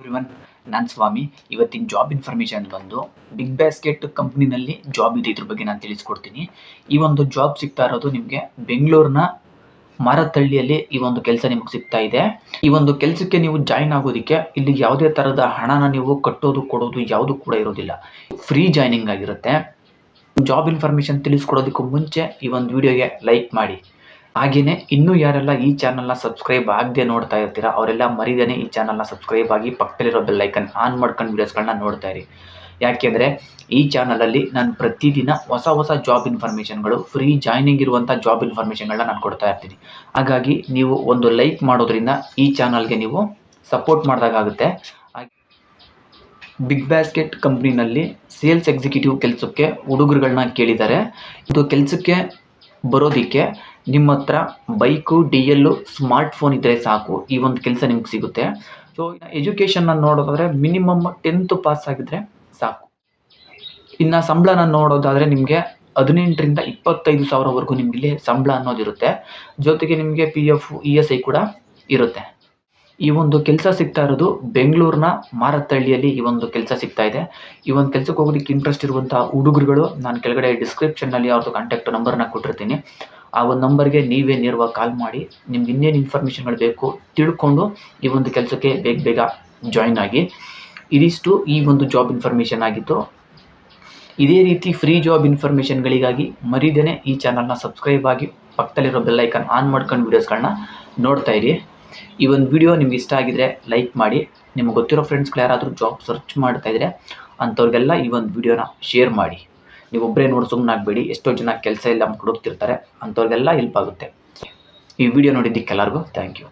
Everyone ನಾನು ಸ್ವಾಮಿ, ಇವತ್ತಿನ job information ಬಂದು ಬಿಗ್ ಬ್ಯಾಸ್ಕೆಟ್ ಕಂಪ್ನಿನಲ್ಲಿ ಜಾಬ್ ಇದೆ ಇದ್ರ ಬಗ್ಗೆ ನಾನು ತಿಳಿಸ್ಕೊಡ್ತೀನಿ. ಈ ಒಂದು ಜಾಬ್ ಸಿಗ್ತಾ ಇರೋದು ನಿಮಗೆ ಬೆಂಗಳೂರಿನ ಮರತಳ್ಳಿಯಲ್ಲಿ ಈ ಒಂದು ಕೆಲಸ ನಿಮಗೆ ಸಿಗ್ತಾ ಇದೆ. ಈ ಒಂದು ಕೆಲಸಕ್ಕೆ ನೀವು ಜಾಯಿನ್ ಆಗೋದಕ್ಕೆ ಇಲ್ಲಿ ಯಾವುದೇ ಥರದ ಹಣನ ನೀವು ಕಟ್ಟೋದು, ಕೊಡೋದು ಯಾವುದು ಕೂಡ ಇರೋದಿಲ್ಲ. ಫ್ರೀ ಜಾಯ್ನಿಂಗ್ ಆಗಿರುತ್ತೆ. ಜಾಬ್ ಇನ್ಫಾರ್ಮೇಷನ್ ತಿಳಿಸ್ಕೊಡೋದಕ್ಕೂ ಮುಂಚೆ ಈ ಒಂದು ವಿಡಿಯೋಗೆ ಲೈಕ್ ಮಾಡಿ. ಹಾಗೆಯೇ ಇನ್ನೂ ಯಾರೆಲ್ಲ ಈ ಚಾನಲ್ನ ಸಬ್ಸ್ಕ್ರೈಬ್ ಆಗದೆ ನೋಡ್ತಾ ಇರ್ತೀರಾ, ಅವರೆಲ್ಲ ಮರಿದೇನೆ ಈ ಚಾನಲ್ನ ಸಬ್ಸ್ಕ್ರೈಬ್ ಆಗಿ ಪಕ್ಕದಲ್ಲಿರೋ ಬೆಲ್ ಐಕನ್ ಆನ್ ಮಾಡ್ಕೊಂಡು ವೀಡಿಯೋಸ್ಗಳನ್ನ ನೋಡ್ತಾ ಇರಿ. ಯಾಕೆಂದರೆ ಈ ಚಾನಲಲ್ಲಿ ನಾನು ಪ್ರತಿದಿನ ಹೊಸ ಹೊಸ ಜಾಬ್ ಇನ್ಫಾರ್ಮೇಷನ್ಗಳು ಫ್ರೀ ಜಾಯ್ನಿಂಗ್ ಇರುವಂಥ ಜಾಬ್ ಇನ್ಫಾರ್ಮೇಷನ್ಗಳನ್ನ ನಾನು ಕೊಡ್ತಾ ಇರ್ತೀನಿ. ಹಾಗಾಗಿ ನೀವು ಒಂದು ಲೈಕ್ ಮಾಡೋದ್ರಿಂದ ಈ ಚಾನಲ್ಗೆ ನೀವು ಸಪೋರ್ಟ್ ಮಾಡಿದಾಗುತ್ತೆ ಬಿಗ್ ಬ್ಯಾಸ್ಕೆಟ್ ಕಂಪ್ನಿನಲ್ಲಿ ಸೇಲ್ಸ್ ಎಕ್ಸಿಕ್ಯೂಟಿವ್ ಕೆಲಸಕ್ಕೆ ಹುಡುಗರುಗಳನ್ನ ಕೇಳಿದ್ದಾರೆ. ಇದು ಕೆಲಸಕ್ಕೆ ಬರೋದಕ್ಕೆ ನಿಮ್ಮ ಹತ್ರ bike, D L smart phone ಇದ್ದರೆ ಸಾಕು. ಈ ಒಂದು ಕೆಲಸ ನಿಮ್ಗೆ ಸಿಗುತ್ತೆ. ಸೊ ಎಜುಕೇಷನ್ನ ನೋಡೋದಾದರೆ ಮಿನಿಮಮ್ ಟೆಂತ್ ಪಾಸ್ ಆಗಿದ್ರೆ ಸಾಕು. ಇನ್ನು ಸಂಬಳನ ನೋಡೋದಾದರೆ ನಿಮಗೆ ಹದಿನೆಂಟರಿಂದ ಇಪ್ಪತ್ತೈದು ಸಾವಿರವರೆಗೂ ನಿಮಗೆ ಸಂಬಳ ಅನ್ನೋದಿರುತ್ತೆ. ಜೊತೆಗೆ ನಿಮಗೆ P F E S I ಕೂಡ ಇರುತ್ತೆ. ಈ ಒಂದು ಕೆಲಸ ಸಿಗ್ತಾ ಇರೋದು ಬೆಂಗಳೂರಿನ ಮಾರತ್ತಹಳ್ಳಿಯಲ್ಲಿ ಈ ಒಂದು ಕೆಲಸ ಸಿಗ್ತಾ ಇದೆ. ಈ ಒಂದು ಕೆಲಸಕ್ಕೆ ಹೋಗೋದಕ್ಕೆ ಇಂಟ್ರೆಸ್ಟ್ ಇರುವಂಥ ಹುಡುಗರುಗಳು, ನಾನು ಕೆಳಗಡೆ ಡಿಸ್ಕ್ರಿಪ್ಷನ್ನಲ್ಲಿ ಅವ್ರದ್ದು ಕಾಂಟ್ಯಾಕ್ಟ್ ನಂಬರ್ನ ಕೊಟ್ಟಿರ್ತೀನಿ. ಆ ಒಂದು ನಂಬರ್ಗೆ ನೀವೇ ನೇರವಾಗಿ ಕಾಲ್ ಮಾಡಿ, ನಿಮ್ಗೆ ಇನ್ನೇನು ಇನ್ಫಾರ್ಮೇಷನ್ಗಳು ಬೇಕು ತಿಳ್ಕೊಂಡು ಈ ಒಂದು ಕೆಲಸಕ್ಕೆ ಬೇಗ ಬೇಗ ಜಾಯ್ನ್ ಆಗಿ. ಇದಿಷ್ಟು ಈ ಒಂದು ಜಾಬ್ ಇನ್ಫಾರ್ಮೇಷನ್ ಆಗಿತ್ತು. ಇದೇ ರೀತಿ ಫ್ರೀ ಜಾಬ್ ಇನ್ಫಾರ್ಮೇಷನ್ಗಳಿಗಾಗಿ ಮರಿದೇನೆ ಈ ಚಾನಲ್ನ ಸಬ್ಸ್ಕ್ರೈಬ್ ಆಗಿ ಪಕ್ಕದಲ್ಲಿರೋ ಬೆಲ್ ಐಕನ್ ಆನ್ ಮಾಡ್ಕೊಂಡು ವೀಡಿಯೋಸ್ಗಳನ್ನ ನೋಡ್ತಾ ಇರಿ. ಈ ಒಂದು ವಿಡಿಯೋ ನಿಮ್ಗೆ ಇಷ್ಟ ಆಗಿದ್ರೆ ಲೈಕ್ ಮಾಡಿ. ನಿಮ್ಗೆ ಗೊತ್ತಿರೋ ಫ್ರೆಂಡ್ಸ್ಗಳು ಯಾರಾದರೂ ಜಾಬ್ ಸರ್ಚ್ ಮಾಡ್ತಾ ಇದ್ರೆ ಅಂಥವ್ರಿಗೆಲ್ಲ ಈ ಒಂದು ವಿಡಿಯೋನ ಶೇರ್ ಮಾಡಿ. ನೀವು ಒಬ್ಬರೇ ನೋಡಿ ಸುಮ್ಮನಾಗಬೇಡಿ ಎಷ್ಟೋ ಜನ ಕೆಲಸ ಇಲ್ಲ ಹುಡುಕ್ತಿರ್ತಾರೆ ಅಂಥವ್ರಿಗೆಲ್ಲ ಹೆಲ್ಪ್ ಆಗುತ್ತೆ. ಈ ವಿಡಿಯೋ ನೋಡಿದ್ದಕ್ಕೆ ಎಲ್ಲರಿಗೂ ಥ್ಯಾಂಕ್ ಯು